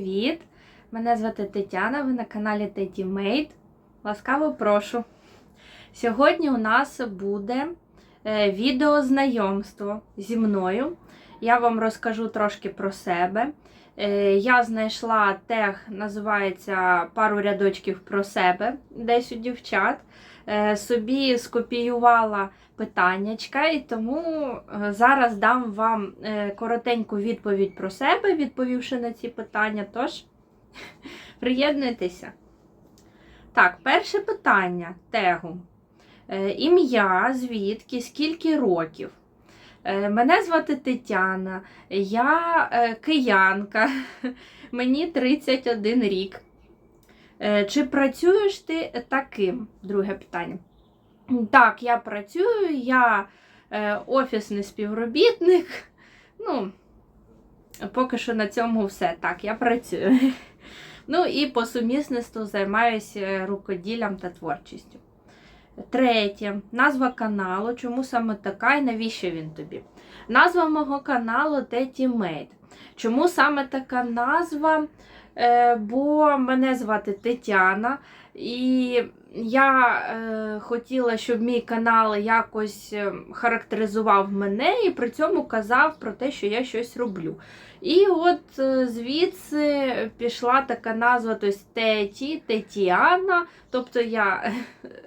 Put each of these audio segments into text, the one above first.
привіт! Мене звати Тетяна, ви на каналі Теті Мейд. Ласкаво прошу. Сьогодні у нас буде е, відео знайомство зі мною. Я вам розкажу трошки про себе. Е, Я знайшла тег, називається пару рядочків про себе, десь у дівчат. Е, Собі скопіювала питаннячка, і тому е, зараз дам вам е, коротеньку відповідь про себе, відповівши на ці питання. Тож, приєднуйтеся. Так, перше питання тегу. Е, Ім'я, звідки, скільки років? Мене звати Тетяна, я киянка, мені 31 рік. Чи працюєш ти таким? Друге питання. Так, я працюю, я е, офісний співробітник. Ну, поки що на цьому все. Так, я працюю. Ну і по сумісництву займаюся рукоділлям та творчістю. Третє. Назва каналу. Чому саме така і навіщо він тобі? Назва мого каналу Теті Мейд. Чому саме така назва? Е, бо мене звати Тетяна, і я е, хотіла, щоб мій канал якось е, характеризував мене і при цьому казав про те, що я щось роблю. І от е, звідси пішла така назва, тобто Теті, Тетіана. Тобто я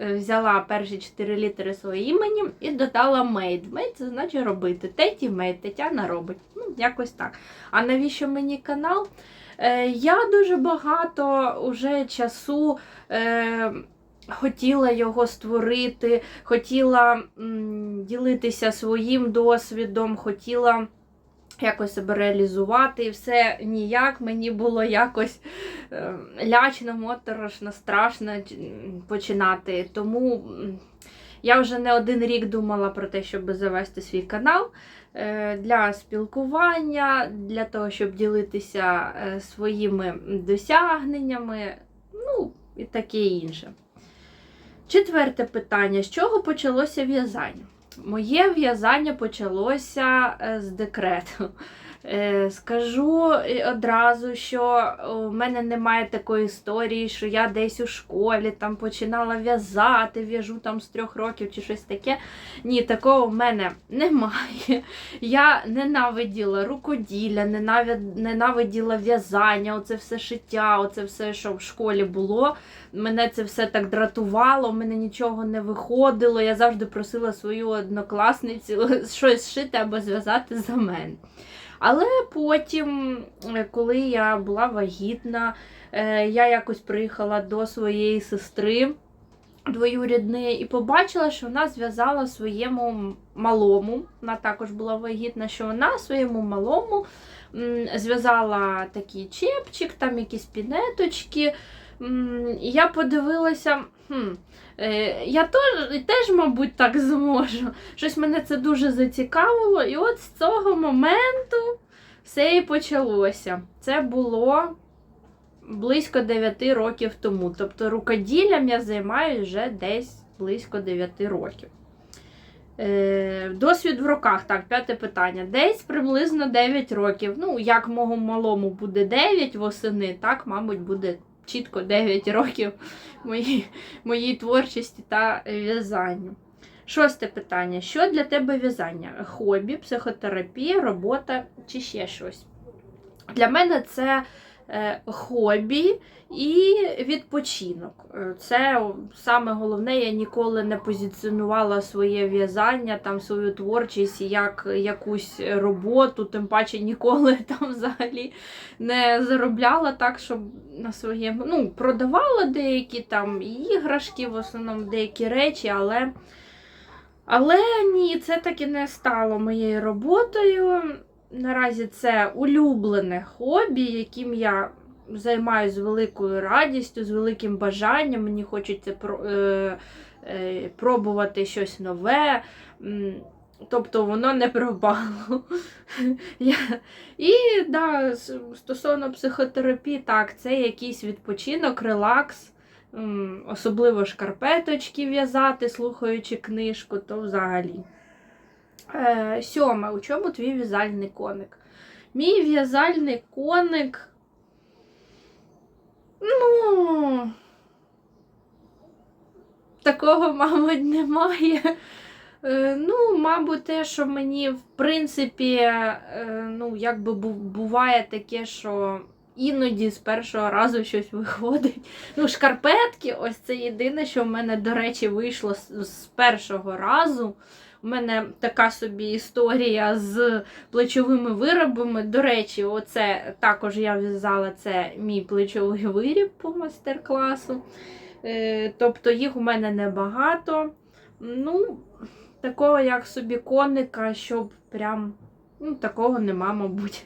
е, взяла перші чотири літери свого імені і додала мейд. Мейд це значить робити. Теті мейд, Тетяна робить. Ну, якось так. А навіщо мені канал? Е, Я дуже багато уже часу е, хотіла його створити, хотіла ділитися своїм досвідом, хотіла якось себе реалізувати, і все ніяк мені було якось е, лячно, моторошно, страшно починати. Тому я вже не один рік думала про те, щоб завести свій канал е, для спілкування, для того, щоб ділитися е, своїми досягненнями, ну і таке інше. Четверте питання: з чого почалося в'язання? Моє в'язання почалося е, з декрету. Е, Скажу одразу, що у мене немає такої історії, що я десь у школі там починала в'язати, в'яжу там з трьох років чи щось таке. Ні, такого в мене немає. Я ненавиділа рукоділля, ненавид- ненавиділа в'язання, оце все шиття, оце все, що в школі було. Мене це все так дратувало, в мене нічого не виходило. Я завжди просила свою однокласницю щось шити або зв'язати за мене. Але потім, е, коли я була вагітна, е, я якось приїхала до своєї сестри двоюрідної і побачила, що вона зв'язала своєму малому, вона також була вагітна, що вона своєму малому зв'язала такий чепчик, там якісь пінеточки. Я подивилася, хм, е, я теж, теж, мабуть, так зможу. Щось мене це дуже зацікавило. І от з цього моменту все і почалося. Це було близько 9 років тому. Тобто рукоділлям я займаюся вже десь близько 9 років. Е, досвід в роках, так, п'яте питання. Десь приблизно 9 років. Ну, як мого малому буде 9 восени, так, мабуть, буде чітко 9 років моїй, моїй творчості та в'язанню. Шосте питання: що для тебе в'язання? Хобі, психотерапія, робота чи ще щось? Для мене це е, хобі і відпочинок. Е, Це саме головне, я ніколи не позиціонувала своє в'язання, там свою творчість як якусь роботу, тим паче ніколи там взагалі не заробляла так, щоб на своєму. Ну, продавала деякі там іграшки, в основному деякі речі, але. Але ні, це таки не стало моєю роботою. Наразі це улюблене хобі, яким я займаюся з великою радістю, з великим бажанням. Мені хочеться е, е, пробувати щось нове. Тобто воно не пропало. Я... І да, стосовно психотерапії, так, це якийсь відпочинок, релакс. Особливо шкарпеточки в'язати, слухаючи книжку, то взагалі. Е, сьоме. У чому твій в'язальний коник? Мій в'язальний коник Ну, такого, мабуть, немає. Е, Ну, мабуть, те, що мені, в принципі, е, ну, якби буває таке, що іноді з першого разу щось виходить. Ну, шкарпетки, ось це єдине, що в мене, до речі, вийшло з, з першого разу. У мене така собі історія з плечовими виробами. До речі, оце також я в'язала це мій плечовий виріб по майстер-класу. Е, тобто їх у мене небагато. Ну, такого як собі коника, щоб прям ну, такого нема, мабуть.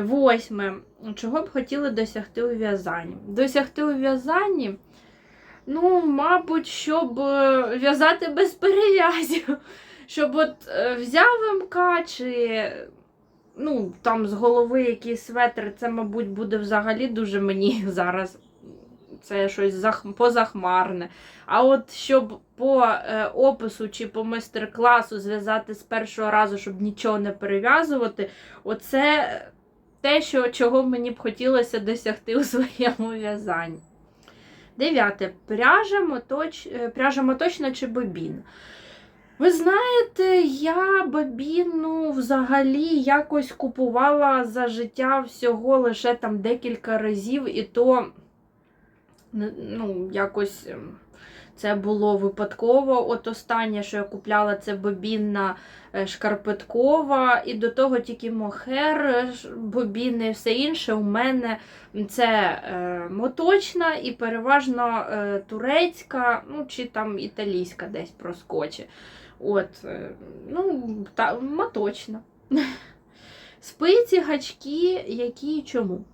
Восьме. Чого б хотіли досягти у в'язанні? Досягти у в'язанні, ну, мабуть, щоб е, в'язати без перев'язів. Щоб от е, взяв МК чи ну, там з голови якийсь светр, це, мабуть, буде взагалі дуже мені зараз. Це щось зах... позахмарне. А от щоб по е, опису чи по майстер-класу зв'язати з першого разу, щоб нічого не перев'язувати, оце те, що, чого мені б хотілося досягти у своєму в'язанні. Дев'яте. Пряжа, моточ... е, пряжа моточна чи бобін. Ви знаєте, я бобіну взагалі якось купувала за життя всього лише там декілька разів, і то ну, якось ем, це було випадково. От останнє, що я купляла, це бобінна е, шкарпеткова, і до того тільки мохер, е, бобіни, все інше у мене це е, моточна і переважно турецька, ну чи там італійська десь проскоче. От, ну, та, моточна. Спиці, гачки, які і чому.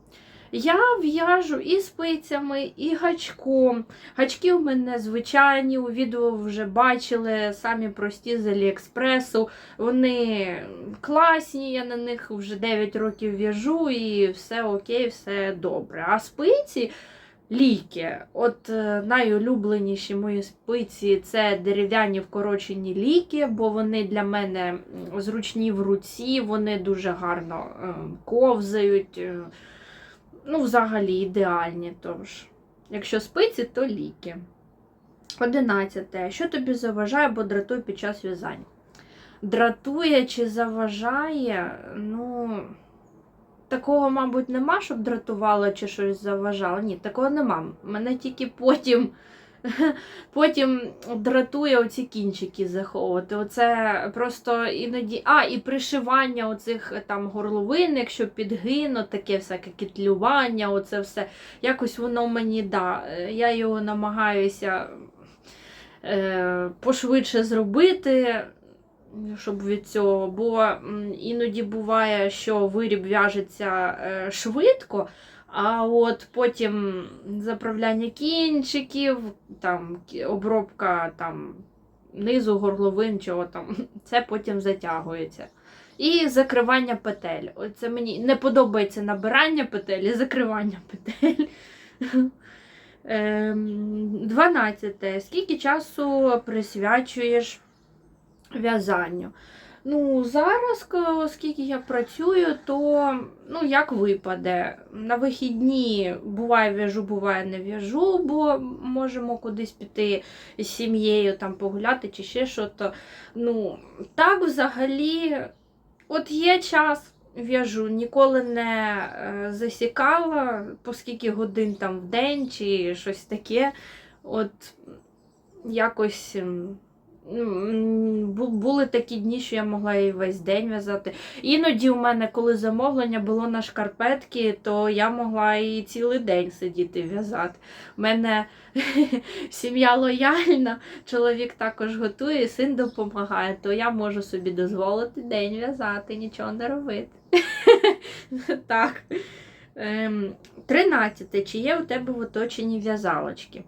Я в'яжу і спицями, і гачком. Гачки у мене звичайні, у відео вже бачили, самі прості з Аліекспресу. Вони класні, я на них вже 9 років в'яжу і все окей, все добре. А спиці ліки. От е, найулюбленіші мої спиці це дерев'яні вкорочені ліки, бо вони для мене зручні в руці, вони дуже гарно е, ковзають. Ну, взагалі ідеальні. Тож, якщо спиці, то ліки. Одинадцяте. Що тобі заважає або дратує під час в'язання? Дратує чи заважає? Ну, такого, мабуть, нема, щоб дратувало чи щось заважало. Ні, такого нема. Мене тільки потім. Потім дратує оці кінчики заховувати. Оце просто іноді. А, і пришивання оцих е, там горловин, якщо підгину, таке всяке кітлювання, оце все. Якось воно мені да. е, Я його намагаюся е, пошвидше зробити, щоб від цього. Бо іноді буває, що виріб в'яжеться е, швидко. А от потім заправляння кінчиків, там обробка там, низу горловин, чого там, це потім затягується. І закривання петель. Оце мені не подобається набирання петель і закривання петель. Ем, 12. Скільки часу присвячуєш в'язанню? Ну, зараз, оскільки я працюю, то ну, як випаде. На вихідні буває в'яжу, буває не в'яжу, бо можемо кудись піти з сім'єю там погуляти чи ще що то. Ну, так взагалі, от є час. В'яжу, ніколи не е, засікала, по скільки годин там в день чи щось таке. От якось були такі дні, що я могла і весь день в'язати. Іноді у мене, коли замовлення було на шкарпетки, то я могла і цілий день сидіти в'язати. У мене сім'я лояльна, чоловік також готує, син допомагає, то я можу собі дозволити день в'язати, нічого не робити. Так. Ем, 13. Чи є у тебе в оточенні в'язалочки?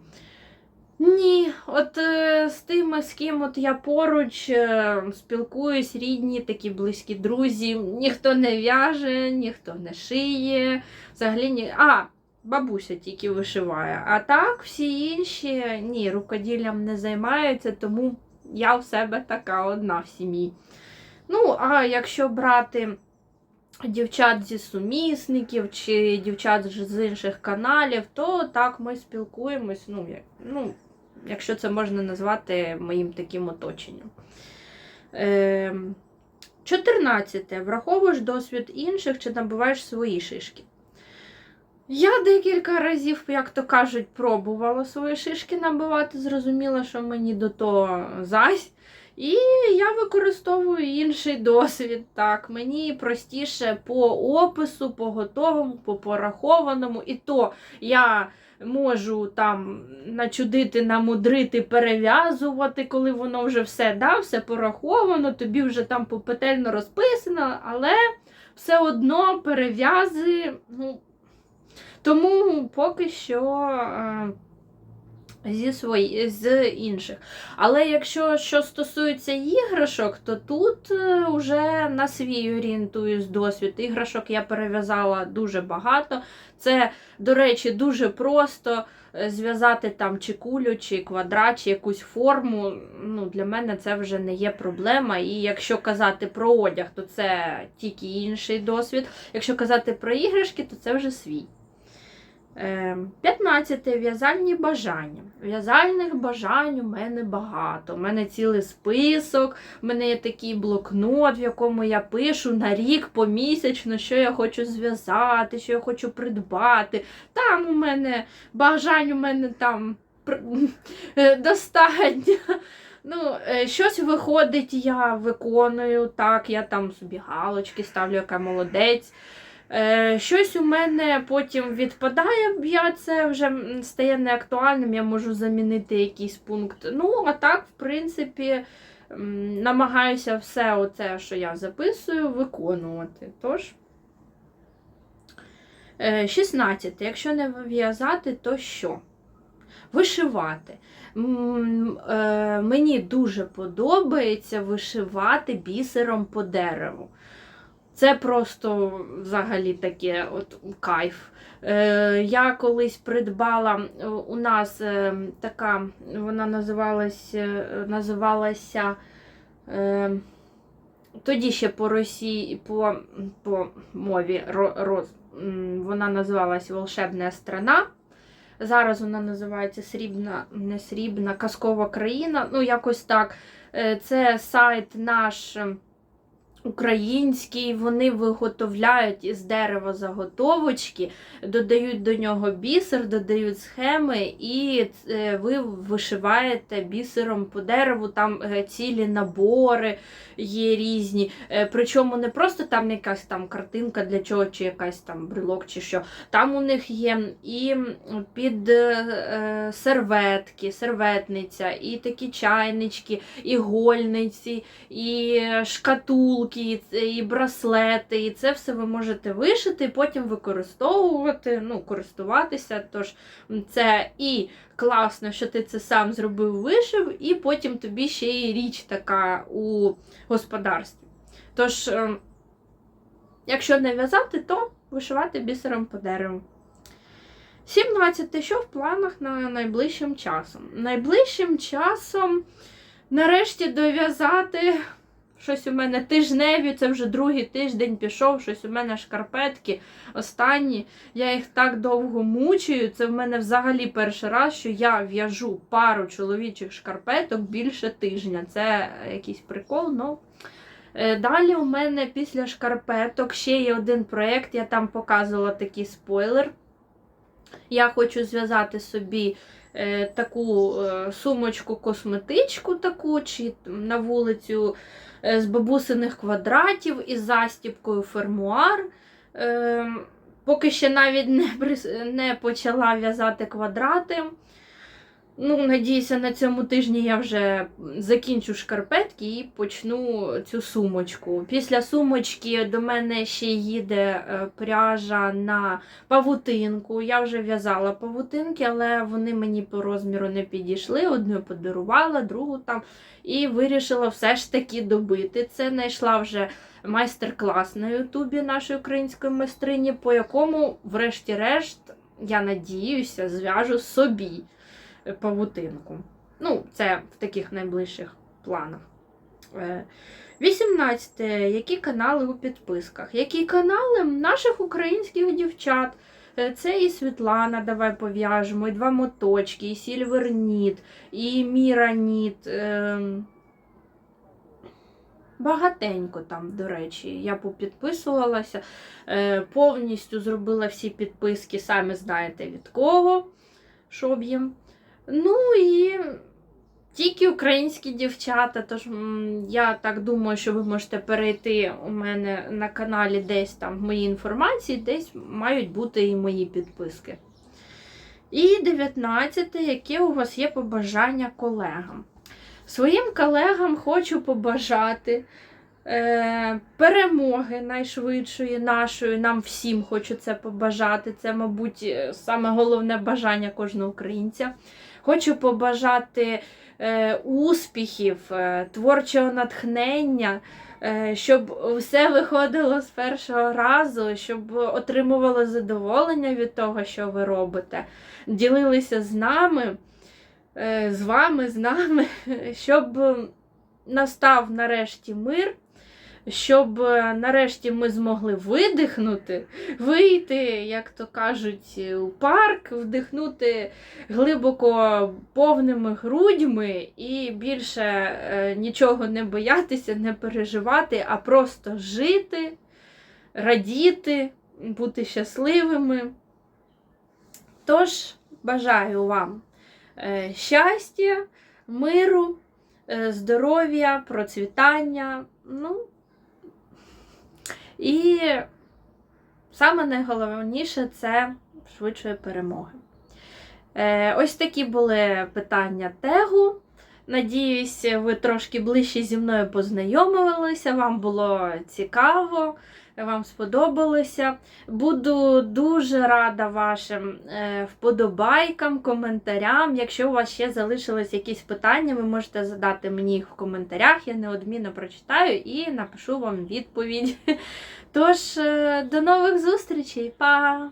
Ні, от е, з тими, з ким от я поруч е, спілкуюсь, рідні, такі близькі друзі, ніхто не в'яже, ніхто не шиє. Взагалі ні. А, бабуся тільки вишиває. А так, всі інші ні, рукоділлям не займаються, тому я в себе така одна в сім'ї. Ну, а якщо брати дівчат зі сумісників чи дівчат з інших каналів, то так ми спілкуємось. Ну, як, ну, якщо це можна назвати моїм таким оточенням. Е, 14. Враховуєш досвід інших чи набуваєш свої шишки. Я декілька разів, як то кажуть, пробувала свої шишки набивати, зрозуміла, що мені до того зась. І я використовую інший досвід. Так, мені простіше по опису, по готовому, по порахованому. І то я можу там начудити, намудрити, перев'язувати, коли воно вже все да, все пораховано, тобі вже там попетельно розписано, але все одно перев'язи. Ну, тому поки що. Е, Зі свої, з інших. Але якщо що стосується іграшок, то тут вже на свій орієнтуюсь досвід. Іграшок я перев'язала дуже багато. Це, до речі, дуже просто е, зв'язати там чи кулю, чи квадрат, чи якусь форму. Ну, Для мене це вже не є проблема. І якщо казати про одяг, то це тільки інший досвід. Якщо казати про іграшки, то це вже свій. Е, 15. В'язальні бажання. В'язальних бажань у мене багато. У мене цілий список, у мене є такий блокнот, в якому я пишу на рік помісячно, що я хочу зв'язати, що я хочу придбати. Там у мене бажань у мене там е, достатньо. Ну, е, щось виходить, я виконую, так, я там собі галочки ставлю, яка молодець. Е, щось у мене потім відпадає, я це вже стає неактуальним, я можу замінити якийсь пункт. Ну, а так, в принципі, намагаюся все оце, що я записую, виконувати. Тож, Е, 16. Якщо не в'язати, то що? Вишивати. Е, Мені дуже подобається вишивати бісером по дереву. Це просто взагалі таке от кайф. Е, я колись придбала е, у нас е, така, вона називалась, е, називалася е, тоді ще по Росії, по, по мові ро, роз, вона називалась Волшебна страна. Зараз вона називається Срібна, не срібна, казкова країна. Ну, якось так. Е, Це сайт наш український. Вони виготовляють із дерева заготовочки, додають до нього бісер, додають схеми, і е, ви вишиваєте бісером по дереву. Там е, цілі набори є різні. Е, Причому не просто там якась там картинка для чого, чи якась там брелок, чи що. Там у них є і під серветки, серветниця, і такі чайнички, і гольниці, і шкатулки, і і браслети. І це все ви можете вишити, і потім використовувати, ну, користуватися. Тож це і класно, що ти це сам зробив, вишив, і потім тобі ще й річ така у господарстві. Тож, ем, якщо не в'язати, то вишивати бісером по дереву. 17. Що в планах на найближчим часом? Найближчим часом, нарешті, дов'язати щось у мене тижневі, це вже другий тиждень пішов, щось у мене шкарпетки останні. Я їх так довго мучую. Це в мене взагалі перший раз, що я в'яжу пару чоловічих шкарпеток більше тижня. Це якийсь прикол, ну. Е, Далі у мене після шкарпеток ще є один проєкт, я там показувала такий спойлер. Я хочу зв'язати собі таку е, сумочку-косметичку таку, чи на вулицю е, з бабусиних квадратів із застіпкою фермуар. Е, поки ще навіть не, не почала в'язати квадрати. Ну, надіюся, на цьому тижні я вже закінчу шкарпетки і почну цю сумочку. Після сумочки до мене ще їде е, пряжа на павутинку. Я вже в'язала павутинки, але вони мені по розміру не підійшли. Одну подарувала, другу там. І вирішила все ж таки добити. Це знайшла вже майстер-клас на Ютубі нашої української майстрині, по якому, врешті-решт, я надіюся, зв'яжу собі павутинку. Ну, це в таких найближчих планах. Е, 18. Які канали у підписках? Які канали наших українських дівчат? Е, Це і Світлана, давай пов'яжемо, і два моточки, і Сільверніт, і Міраніт. ем, Багатенько там, до речі, я попідписувалася, е, повністю зробила всі підписки, самі знаєте від кого, щоб їм. Ну і тільки українські дівчата. Тож я так думаю, що ви можете перейти у мене на каналі десь там в моїй інформації, десь мають бути і мої підписки. І 19. Яке у вас є побажання колегам? Своїм колегам хочу побажати е, перемоги найшвидшої нашої. Нам всім хочу це побажати. Це, мабуть, е, саме головне бажання кожного українця. Хочу побажати е, успіхів, е, творчого натхнення, е, щоб все виходило з першого разу, щоб отримували задоволення від того, що ви робите, ділилися з нами, з вами, з нами, щоб настав нарешті мир. Щоб е, нарешті ми змогли видихнути, вийти, як то кажуть, у парк, вдихнути глибоко повними грудьми і більше е, нічого не боятися, не переживати, а просто жити, радіти, бути щасливими. Тож, бажаю вам е, щастя, миру, е, здоров'я, процвітання. Ну, і саме найголовніше це швидшої перемоги. Е, ось такі були питання тегу. Надіюсь, ви трошки ближче зі мною познайомилися, вам було цікаво, вам сподобалося. Буду дуже рада вашим е, вподобайкам, коментарям. Якщо у вас ще залишились якісь питання, ви можете задати мені їх в коментарях. Я неодмінно прочитаю і напишу вам відповідь. Тож, е, до нових зустрічей, па!